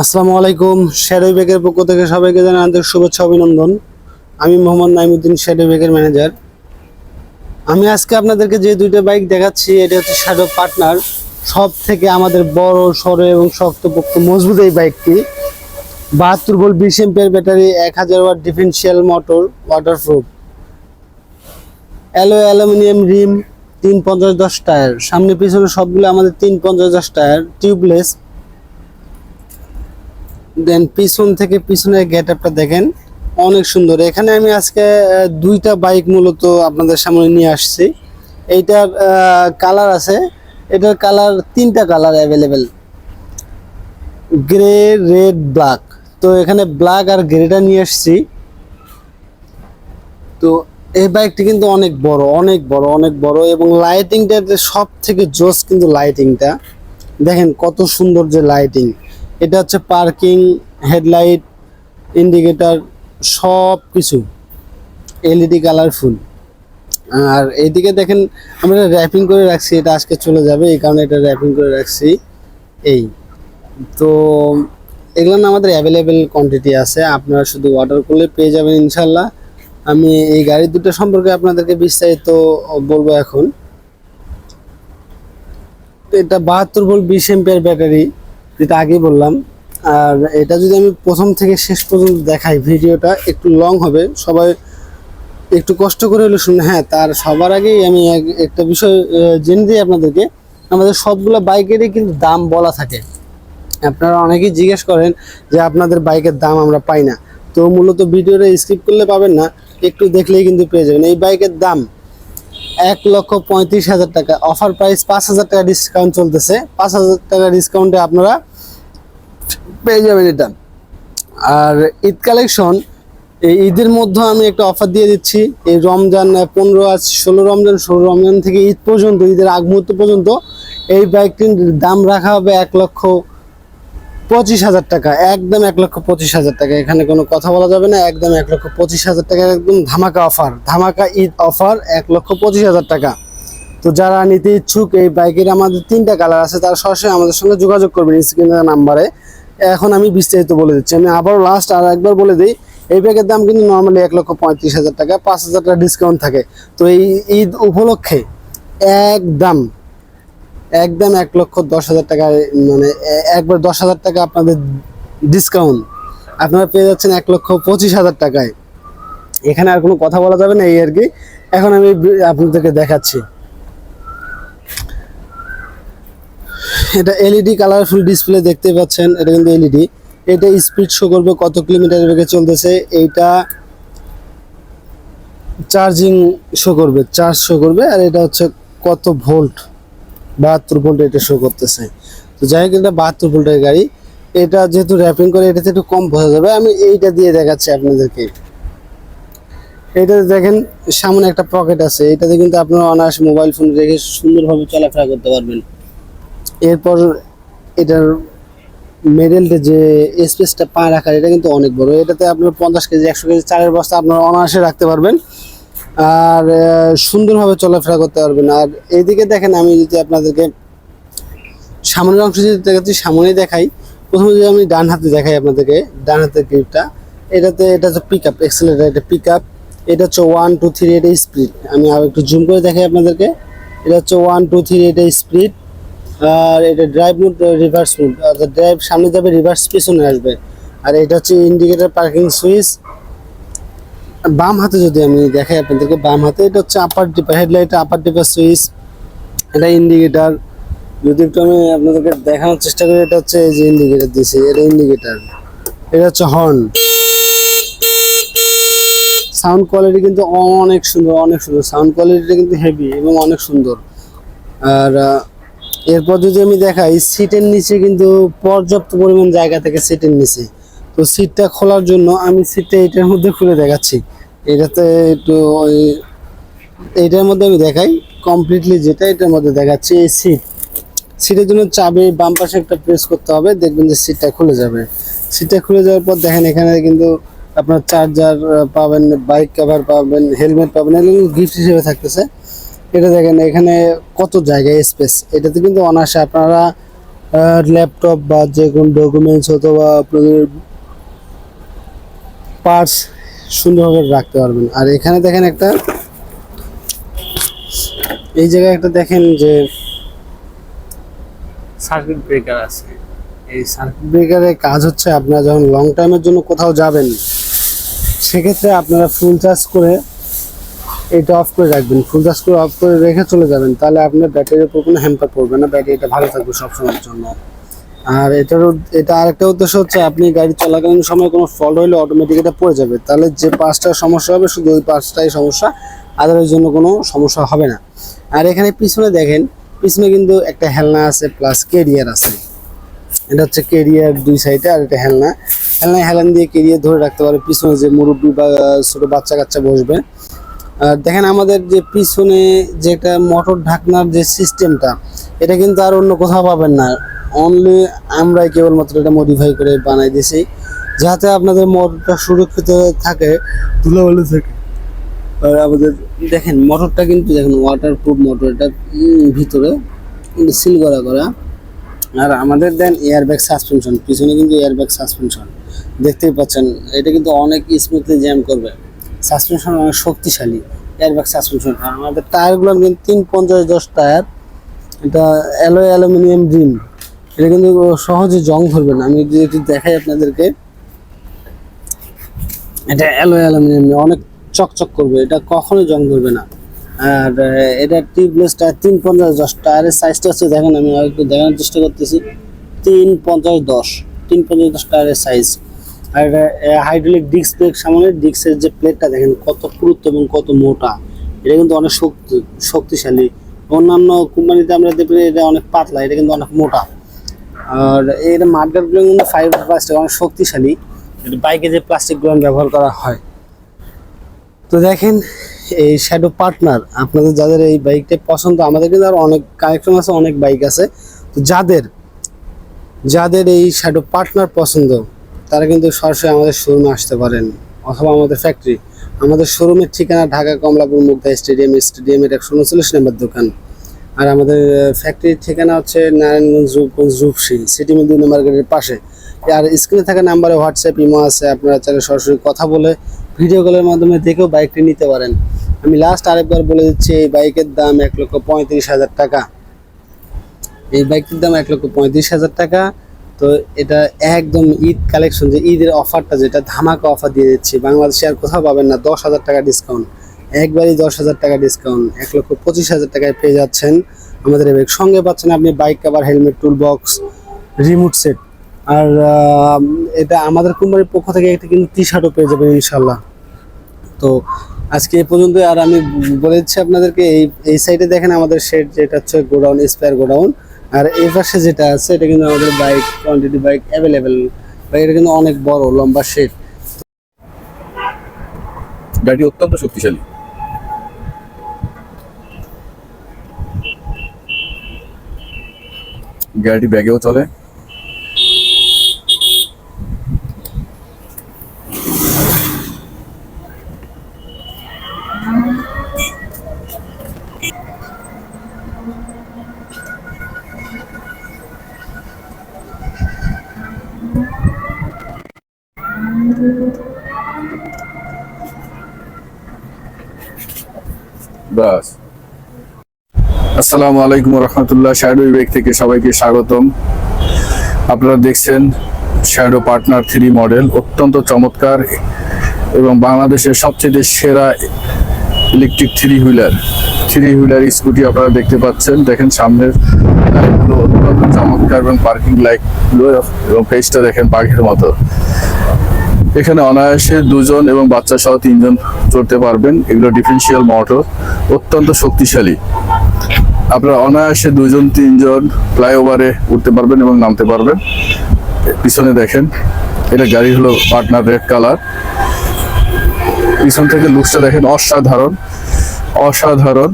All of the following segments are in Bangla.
আসসালামু আলাইকুম। শ্যাডো ব্যাগের পক্ষ থেকে সবাইকে জানাই আন্তরিক শুভেচ্ছা, অভিনন্দন। আমি মোহাম্মদ নাইমুদ্দিন শ্যাডো ব্যাগের ম্যানেজার আমি আজকে আপনাদেরকে যে দুইটা বাইক দেখাচ্ছি, এটা হচ্ছে শ্যাডো পার্টনার সব থেকে আমাদের বড় সড়ো এবং শক্তপোক্ত, মজবুত এই বাইকটি বাহাত্তর ভোল্ট বিশ এম্পিয়ার ব্যাটারি এক হাজার watt differential motor waterproof alloy aluminium rim তিন পঞ্চাশ দশ টায়ার সামনে পিছনে সবগুলো আমাদের তিন পঞ্চাশ দশ টায়ার টিউবলেস দেন পিছন থেকে পিছনের গেট আপটা দেখেন, অনেক সুন্দর। এখানে আমি আজকে দুইটা বাইক মূলত আপনাদের সামনে নিয়ে আসছি। এইটার কালার আছে। এটার কালার, তিনটা colour available grey red black তো এখানে ব্ল্যাক আর গ্রেটা নিয়ে আসছি। তো এই বাইকটি কিন্তু অনেক বড় অনেক বড় অনেক বড় এবং লাইটিংটা সব থেকে জোস কিন্তু লাইটিংটা দেখেন কত সুন্দর যে লাইটিং এটা হচ্ছে পার্কিং, হেডলাইট, ইন্ডিকেটর সব কিছু এলইডি কালারফুল। আর এইদিকে দেখেন, আমরা র্যাপিং করে রাখছি, এটা আজকে চলে যাবে, এই কারণে এটা র্যাপিং করে রাখছি। এই। তো, এগুলো না আমাদের অ্যাভেলেবেল কোয়ান্টিটি আছে, আপনারা শুধু অর্ডার করলে পেয়ে যাবেন ইনশাল্লাহ আমি এই গাড়ি দুটো সম্পর্কে আপনাদেরকে বিস্তারিত বলব এখন। এটা বাহাত্তর ভোল্ট বিশ এম্পিয়ার ব্যাটারি যেটা আগে বললাম। আর এটা যদি আমি প্রথম থেকে শেষ পর্যন্ত দেখাই ভিডিওটা, একটু লং হবে। সবাই একটু কষ্ট করে হলে শুনে হ্যাঁ তার সবার আগেই আমি এক- একটা বিষয় জেনে দিই আপনাদেরকে। আমাদের সবগুলো বাইকেরই কিন্তু দাম বলা থাকে। আপনারা অনেকেই জিজ্ঞেস করেন যে আপনাদের বাইকের দাম আমরা পাই না। তো মূলত ভিডিওটা স্কিপ করলে পাবেন না, একটু দেখলেই কিন্তু পেয়ে যাবেন। এই বাইকের দাম এক লক্ষ পঁয়ত্রিশ হাজার টাকা। অফার প্রাইস পাঁচ হাজার টাকা ডিসকাউন্ট চলতেছে। পাঁচ হাজার টাকা ডিসকাউন্টে আপনারা পেয়ে যাবেন এটা। আর ঈদ কালেকশন এই ঈদের মধ্যে আমি একটা অফার দিয়ে দিচ্ছি। এই রমজান পনেরো আজ, ষোলো রমজান ষোলো রমজান থেকে ঈদ পর্যন্ত, ঈদের আগ মুহূর্ত পর্যন্ত এই বাইকটির দাম রাখা হবে এক লক্ষ পঁচিশ হাজার টাকা। একদম এক লক্ষ পঁচিশ হাজার টাকা। এখানে কোনো কথা বলা যাবে না। একদম এক লক্ষ পঁচিশ হাজার টাকা। একদম ধামাকা অফার ধামাকা ঈদ অফার এক লক্ষ পঁচিশ হাজার টাকা। তো যারা নিতে ইচ্ছুক, এই বাইকের আমাদের তিনটা কালার আছে, তারা সরাসরি আমাদের সঙ্গে যোগাযোগ করবেন স্ক্রিনের নাম্বারে এখন আমি বিস্তারিত বলে দিচ্ছি। আমি আবারও লাস্ট আর একবার বলে দিই, এই ব্যাগের দাম কিন্তু নর্মালি এক লক্ষ পঁয়ত্রিশ হাজার টাকা, পাঁচ হাজার টাকা ডিসকাউন্ট থাকে। তো এই ঈদ উপলক্ষে একদম একদম এক লক্ষ দশ হাজার টাকা মানে একবার দশ হাজার টাকা আপনাদের ডিসকাউন্ট আপনারা পেয়ে যাচ্ছেন এক লক্ষ পঁচিশ হাজার টাকায়। এখানে আর কোনো কথা বলা যাবে না এই আর কি। এখন আমি আপনাদেরকে দেখাচ্ছি। এটা এলইডি কালারফুল ডিসপ্লে দেখতে পাচ্ছেন, এটা কিন্তু এলইডি এটা স্পিড শো করবে কত কিলোমিটার বেগে চলতেছে, এইটা চার্জিং শো করবে চার্জ শো করবে, আর এটা হচ্ছে কত ভোল্ট বাহাত্তর ভোল্ট এটা শো করতেছে। তো যাই হোক, এটা বাহাত্তর ভোল্টের গাড়ি। এটা যেহেতু র্যাপিং করে, এটাতে একটু কম বোঝা যাবে। আমি এইটা দিয়ে দেখাচ্ছি আপনাদেরকে। এটাতে দেখেন, সামনে একটা পকেট আছে। এটাতে কিন্তু আপনারা অনায়াসে মোবাইল ফোন রেখে সুন্দরভাবে চলাফেরা করতে পারবেন। এরপর এটার মেডেলটা যে স্পেসটা পা রাখার, এটা কিন্তু অনেক বড়। এটাতে আপনার পঞ্চাশ কেজি, একশো কেজি, চালের বস্তা আপনার অনায়াসে রাখতে পারবেন। আর সুন্দরভাবে চলাফেরা করতে পারবেন। আর এইদিকে দেখেন, আমি যদি আপনাদেরকে সামনের অংশ যদি দেখাচ্ছি, সামনেই দেখাই। প্রথমে যদি আমি ডান হাতে দেখাই আপনাদেরকে, ডান হাতের গ্রিপটা এটাতে এটা হচ্ছে পিক আপ এক্সেলেটার এটা পিক আপ এটা হচ্ছে ওয়ান টু থ্রি এটা স্পিড আমি আর একটু জুম করে দেখাই আপনাদেরকে। এটা হচ্ছে ওয়ান টু থ্রি এটা স্পিড আর এটা ড্রাইভ মোড রিভার্স মোড অর্থাৎ ড্রাইভ সামনে যাবে রিভার্স পিছনে আসবে। আর এটা হচ্ছে ইন্ডিকেটার পার্কিং সুইচ বাম হাতে যদি আমি দেখাই আপনাদেরকে, বাম হাতে এটা হচ্ছে upper dipper headlight upper dipper switch এটা ইন্ডিকেটার যদি একটু আমি আপনাদেরকে দেখানোর চেষ্টা করি, এটা হচ্ছে এই যে ইন্ডিকেটার দিয়েছে এটা ইন্ডিকেটার এটা হচ্ছে হর্ন সাউন্ড কোয়ালিটি কিন্তু অনেক সুন্দর অনেক সুন্দর। সাউন্ড কোয়ালিটিটা কিন্তু হেভি এবং অনেক সুন্দর। আর এরপর যদি আমি দেখাই, সিটের নিচে কিন্তু পর্যাপ্ত পরিমাণ জায়গা থেকে সিটের নিচে। তো সিটটা খোলার জন্য আমি সিটটা এটার মধ্যে খুলে দেখাচ্ছি। এটাতে একটু ওই এইটার মধ্যে আমি দেখাই কমপ্লিটলি যেটা এটার মধ্যে দেখাচ্ছি, এই সিট। সিটের জন্য চাবি, বাম পাশে একটা প্রেস করতে হবে, দেখবেন যে সিটটা খুলে যাবে। সিটটা খুলে যাওয়ার পর দেখেন এখানে কিন্তু আপনার চার্জার পাবেন বাইক কভার পাবেন হেলমেট পাবেন, এগুলো গিফট হিসেবে থাকতেছে। এটা দেখেন এখানে কত জায়গায় স্পেস এটাতে কিন্তু অনায়াসে আপনারা ল্যাপটপ বা যে কোনো ডকুমেন্টস অথবা আপনাদের পার্টস সুন্দরভাবে রাখতে পারবেন। আর এখানে দেখেন একটা এই জায়গায় একটা দেখেন যে সার্কিট ব্রেকার আছে। এই সার্কিট ব্রেকারের কাজ হচ্ছে আপনারা যখন লং টাইমের জন্য কোথাও যাবেন সেক্ষেত্রে আপনারা ফুল চার্জ করে এটা অফ করে রাখবেন ফুল চার্জ করে অফ করে রেখে চলে যাবেন, তাহলে আপনার ব্যাটারির উপর কোনো হ্যাম্পার পড়বে না ব্যাটারিটা ভালো থাকবে সবসময়ের জন্য। আর এটার এটা আরেকটা উদ্দেশ্য হচ্ছে আপনি গাড়ি চলাকালীন সময় কোনো ফল্ট হলে অটোমেটিক এটা পড়ে যাবে, তাহলে যে পাঁচটার সমস্যা হবে শুধু ওই পাঁচটাই সমস্যা আদারের জন্য কোনো সমস্যা হবে না। আর এখানে পিছনে দেখেন, পিছনে কিন্তু একটা হেলনা আছে প্লাস কেরিয়ার আছে। এটা হচ্ছে কেরিয়ার দুই সাইডে আর এটা হেলনা। হেলনা, হেলান দিয়ে কেরিয়ার ধরে রাখতে পারে, পিছনে যে মুরব্বী বা ছোট বাচ্চা কাচ্চা বসবে। দেখেন আমাদের যে পিছনে যে একটা মোটর ঢাকনার যে সিস্টেমটা, এটা কিন্তু আর অন্য কোথাও পাবেন না। অনলি আমরাই কেবলমাত্র এটা মডিফাই করে বানাই দিয়েছি, যাতে আপনাদের মোটরটা সুরক্ষিত থাকে, ধুলাবালি থেকে। আর আমাদের দেখেন মোটরটা কিন্তু দেখেন ওয়াটার প্রুফ মোটর এটা ভিতরে সিল করা করা। আর আমাদের দেন এয়ারব্যাগ সাসপেনশন পিছনে কিন্তু এয়ারব্যাগ সাসপেনশন দেখতেই পাচ্ছেন, এটা কিন্তু অনেক স্মুথলি জ্যাম করবে। সাসপেনশন অনেক শক্তিশালী এয়ারব্যাগ সাসপেনশন আমাদের টায়ারগুলো কিন্তু তিন পঞ্চাশ দশ টায়ার এটা অ্যালো অ্যালুমিনিয়াম রিম এটা কিন্তু সহজে জং ধরবে না। আমি যদি দেখাই আপনাদেরকে। এটা অ্যালো অ্যালুমিনিয়াম অনেক চকচক করবে। এটা কখনোই জং ধরবে না। আর এটা টিউবলেস টায়ার তিন পঞ্চাশ দশ। টায়ারের সাইজটা হচ্ছে, দেখেন আমি একটু দেখানোর চেষ্টা করতেছি। তিন পঞ্চাশ দশ, তিন পঞ্চাশ দশ টায়ারের সাইজ আর হাইড্রোলিক ডিস্ক ব্রেক সামনে ডিস্কের যে প্লেটটা দেখেন, কত পুরুত্ব এবং কত মোটা। এটা কিন্তু অনেক শক্তি, শক্তিশালী। অন্যান্য কোম্পানিতে আমরা দেখি এটা অনেক পাতলা, এটা কিন্তু অনেক মোটা। আর এর মার্কেটগুলো কিন্তু ফাইবার প্লাস্টিক অনেক শক্তিশালী। বাইকে যে প্লাস্টিকগুলো ব্যবহার করা হয়। তো দেখেন, এই শ্যাডো পার্টনার আপনাদের যাদের এই বাইকটা পছন্দ, আমাদের কিন্তু আর অনেক কালেকশন আছে, অনেক বাইক আছে। তো যাদের যাদের এই শ্যাডো পার্টনার পছন্দ তারা কিন্তু সরাসরি আমাদের শোরুমে আসতে পারেন। অথবা আমাদের ফ্যাক্টরি আমাদের শোরুমের ঠিকানা ঢাকা কমলাপুর মুক্তা স্টেডিয়াম স্টেডিয়ামের একশো উনচল্লিশ নম্বর দোকান। আর আমাদের ফ্যাক্টরির ঠিকানা হচ্ছে নারায়ণগঞ্জ রূপগঞ্জ সিটি মিল দুই নম্বর গেটের পাশে। আর স্ক্রিনে থাকা নাম্বারে হোয়াটসঅ্যাপ ইমো আছে, আপনারা চাইলে সরাসরি কথা বলে ভিডিও কলের মাধ্যমে দেখেও বাইকটি নিতে পারেন। আমি লাস্ট আরেকবার বলে দিচ্ছি, এই বাইকের দাম এক লক্ষ পঁয়ত্রিশ হাজার টাকা। এই বাইকটির দাম এক লক্ষ পঁয়ত্রিশ হাজার টাকা। তো এটা একদম ঈদ কালেকশন যে ঈদের অফারটা যেটা ধামাকা অফার দিয়ে দিচ্ছি, বাংলাদেশে আর কোথাও পাবেন না, দশ হাজার টাকা ডিসকাউন্ট একবারই দশ হাজার টাকা ডিসকাউন্ট এক লক্ষ পঁচিশ হাজার টাকায় পেয়ে যাচ্ছেন আমাদের বাইক সঙ্গে পাচ্ছেন আপনি bike cover helmet tool box remote set আর এটা আমাদের কোম্পানির পক্ষ থেকে একটা কিন্তু টি শার্টও পেয়ে যাবেন ইনশাল্লাহ তো আজকে এই পর্যন্ত আর আমি বলে দিচ্ছি আপনাদেরকে, এই এই সাইডে দেখেন আমাদের শেড যেটা হচ্ছে গোডাউন স্পেয়ার গোডাউন আর এই পাশে যেটা আছে, এটা কিন্তু আমাদের bike quantity bike available bike এটা কিন্তু অনেক বড়, লম্বা শেপ গাড়ি অত্যন্ত শক্তিশালী। গাড়িটি ব্যাগেও চলে। বাস আসসালামু আলাইকুম রহমতুল্লাহ শ্যাডো বিবেক থেকে সবাইকে স্বাগতম। আপনারা দেখছেন শ্যাডো পার্টনার থ্রি মডেল অত্যন্ত চমৎকার এবং বাংলাদেশের সবচেয়ে সেরা electric three wheeler three wheeler scooty আপনারা দেখতে পাচ্ছেন। দেখেন সামনের লাইটগুলো অত্যন্ত চমৎকার এবং পার্কিং লাইটগুলো এবং ফেসটা দেখেন বাঘের মতো। এখানে অনায়াসে দুজন এবং বাচ্চা সহ তিনজন চড়তে পারবেন। এগুলো ডিফারেন্সিয়াল মোটর অত্যন্ত শক্তিশালী। আপনারা অনায়াসে দুজন, তিনজন ফ্লাইওভারে উঠতে পারবেন এবং নামতে পারবেন। পিছনে দেখেন, এটা গাড়ি হলো পার্টনার রেড কালার পিছন থেকে লুকসটা দেখেন অসাধারণ। অসাধারণ।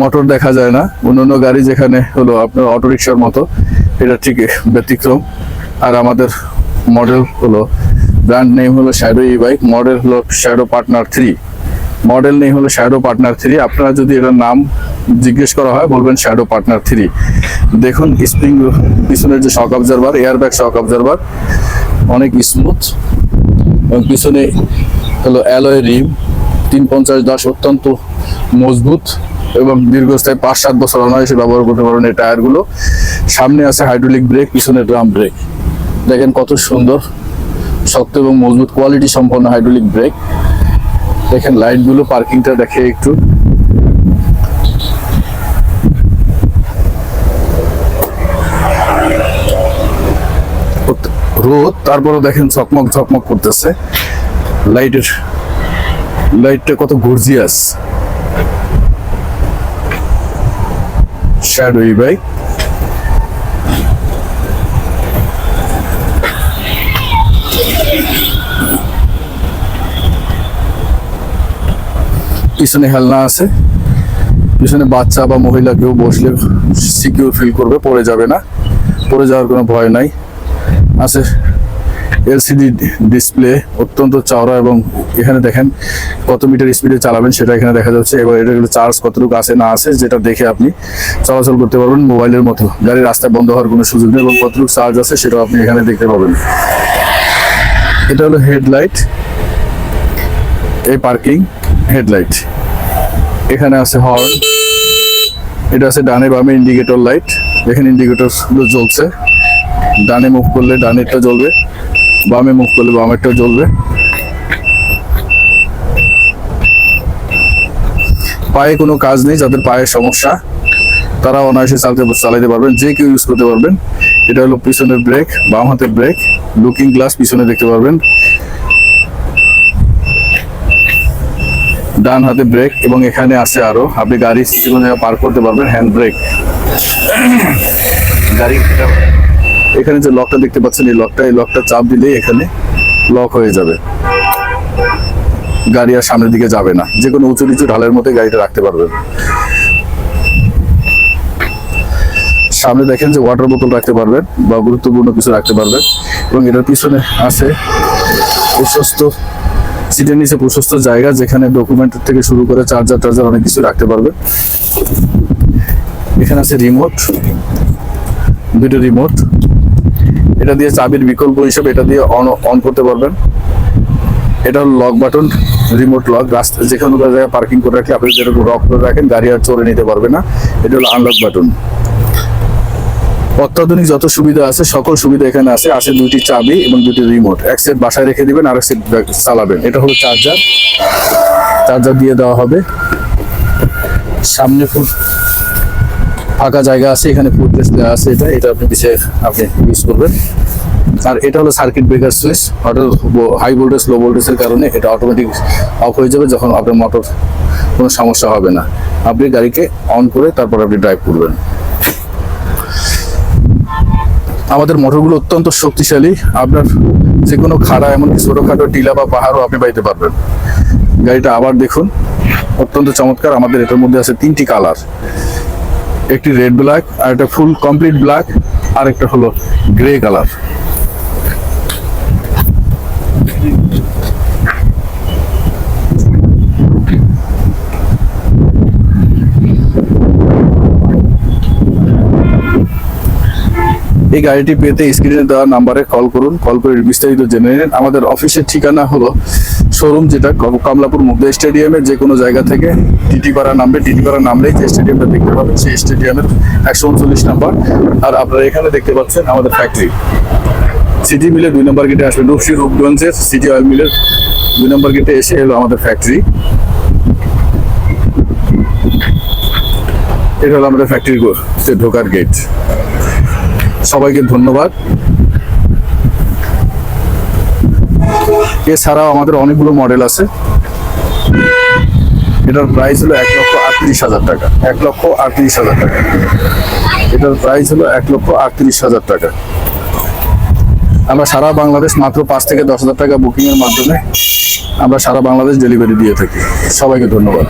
মোটর দেখা যায় না। অন্যান্য গাড়ি যেখানে হলো আপনার অটো রিক্সার মতো, এটা ঠিক ব্যতিক্রম। আর আমাদের মডেল হলো ব্র্যান্ড নেম হলো শ্যাডো ই বাইক মডেল হলো shadow partner three model name হলো শ্যাডো পার্টনার থ্রি আপনারা যদি এটার নাম জিজ্ঞেস করা হয়, বলবেন শ্যাডো পার্টনার থ্রি দেখুন স্প্রিং পিছনের যে shock observer air bag shock observer অনেক স্মুথ এবং পিছনে হলো অ্যালয় রিম তিন পঞ্চাশ দশ অত্যন্ত মজবুত এবং দীর্ঘস্থায়ী পাঁচ সাত বছর অনায়াসে ব্যবহার করতে পারবেন এই টায়ারগুলো। সামনে আছে হাইড্রোলিক ব্রেক পিছনে ড্রাম ব্রেক দেখেন কত সুন্দর শক্ত এবং মজবুত কোয়ালিটি সম্পন্ন হাইড্রোলিক ব্রেক দেখেন লাইটগুলো পার্কিংটা দেখে একটু। রোদ তারপরে দেখেন চকমক ঝকমক করতেছে। লাইটের লাইটটা কত গর্জিয়াস শ্যাডোই বাইক পিছনে হেলনা আছে। পিছনে বাচ্চা বা মহিলা কেউ বসলে সিকিউর ফিল করবে, পড়ে যাবে না। পড়ে যাওয়ার কোনো ভয় নাই। আছে এলসিডি ডিসপ্লে অত্যন্ত চওড়া এবং এখানে দেখেন কত মিটার স্পিডে চালাবেন, সেটা এখানে দেখা যাচ্ছে। এবার এটা চার্জ কতটুকু আছে, না আছে, যেটা দেখে আপনি চলাচল করতে পারবেন মোবাইলের মতো। গাড়ি রাস্তায় বন্ধ হওয়ার কোনো সুযোগ নেই এবং কতটুকু চার্জ আছে, সেটাও আপনি এখানে দেখতে পাবেন। এটা হলো হেডলাইট এই পার্কিং হেডলাইট। এখানে আছে হর্ন। এটা আছে ডানে বামে ইন্ডিকেটর লাইট দেখেন ইন্ডিকেটরগুলো জ্বলছে। ডানে মুভ করলে ডানেরটা জ্বলবে, বামে মুভ করলে বামেরটা জ্বলবে। পায়ে কোনো কাজ নেই, যাদের পায়ের সমস্যা, তারা অনায়াসে চালাতে চালাতে পারবেন, যে কেউ ইউজ করতে পারবেন। এটা হলো পিছনের ব্রেক বাম হাতের ব্রেক লুকিং গ্লাস পিছনে দেখতে পারবেন। ডান হাতে ব্রেক এবং এখানে আছে আরও। আপনি গাড়ি কোনো জায়গায় পার্ক করতে পারবেন হ্যান্ড ব্রেক গাড়ি এখানে যে লকটা দেখতে পাচ্ছেন, এই লকটা এই লকটা চাপ দিলেই এখানে লক হয়ে যাবে। গাড়ি আর সামনের দিকে যাবে না। যে কোনো উঁচু নিচু ঢালের মধ্যে গাড়িটা রাখতে পারবেন। সামনে দেখেন যে ওয়াটার বোতল রাখতে পারবেন বা গুরুত্বপূর্ণ কিছু রাখতে পারবেন। এবং এটার পিছনে আছে সিটের নিচে প্রশস্ত জায়গা যেখানে ডকুমেন্ট থেকে শুরু করে চার্জার টার্জার অনেক কিছু রাখতে পারবে। এখানে আছে রিমোট দুটো রিমোট এটা দিয়ে চাবির বিকল্প হিসেবে এটা দিয়ে অন অন করতে পারবেন। এটা লক বাটন রিমোট লক রাস্তা যেখানে কোনো জায়গায় পার্কিং করে রাখলে আপনি যেরকম লক করে রাখেন, গাড়ি আর চড়ে নিতে পারবে না। এটা হলো আনলক বাটন অত্যাধুনিক যত সুবিধা আছে, সকল সুবিধা এখানে আছে। আছে দুটি চাবি এবং দুটি রিমোট এক সেট বাসায় রেখে দিবেন আর এক সেট চালাবেন। এটা হলো চার্জার চার্জার দিয়ে দেওয়া হবে। সামনে ফুট ফাঁকা জায়গা আছে, এখানে ফুটলেস দেওয়া আছে। এটা এটা আপনি পিছিয়ে আপনি ইউজ করবেন। আর এটা হলো circuit breaker switch auto high voltage low ভোল্টেজের কারণে এটা অটোমেটিক অফ হয়ে যাবে যখন আপনার মোটর কোনো সমস্যা হবে না। আপনি গাড়িকে অন করে তারপর আপনি ড্রাইভ করবেন। আমাদের মোটরগুলো অত্যন্ত শক্তিশালী। আপনার যে কোনো খাড়া, এমনকি ছোটখাটো টিলা বা পাহাড়ও আপনি পাইতে পারবেন। গাড়িটা আবার দেখুন, অত্যন্ত চমৎকার। আমাদের এটার মধ্যে আছে তিনটি কালার। একটি রেড ব্ল্যাক আর একটা ফুল কমপ্লিট ব্ল্যাক। আর একটা হলো গ্রে কালার। এই গাড়িটি পেতে স্ক্রিনে দেওয়া নাম্বারে কল করুন। কল করে বিস্তারিত জেনে নিন। আমাদের অফিসের ঠিকানা হলো শোরুম যেটা কম- কমলাপুর মুগ্ধা স্টেডিয়ামের যে কোনো জায়গা থেকে টিটিপাড়া নামবে। টিটিপাড়া নামলেই যে স্টেডিয়ামটা দেখতে পাবেন সেই স্টেডিয়ামের একশো উনচল্লিশ নাম্বার আর আপনারা এখানে দেখতে পাচ্ছেন আমাদের ফ্যাক্টরি সিটি মিলের দুই নম্বর গেটে আসবে রূপসী রূপগঞ্জের সিটি অয়েল মিলের দুই নম্বর গেটে এসে এলো আমাদের ফ্যাক্টরি এটা হলো আমাদের ফ্যাক্টরি ঢোকার গেট সবাইকে ধন্যবাদ। এছাড়াও আমাদের অনেকগুলো মডেল আছে। এটার প্রাইস হলো এক লক্ষ আটত্রিশ হাজার টাকা। এক লক্ষ আটত্রিশ হাজার টাকা। এটার প্রাইস হলো এক লক্ষ আটত্রিশ হাজার টাকা। আমরা সারা বাংলাদেশ মাত্র পাঁচ থেকে দশ হাজার টাকা বুকিংয়ের মাধ্যমে আমরা সারা বাংলাদেশ ডেলিভারি দিয়ে থাকি। সবাইকে ধন্যবাদ।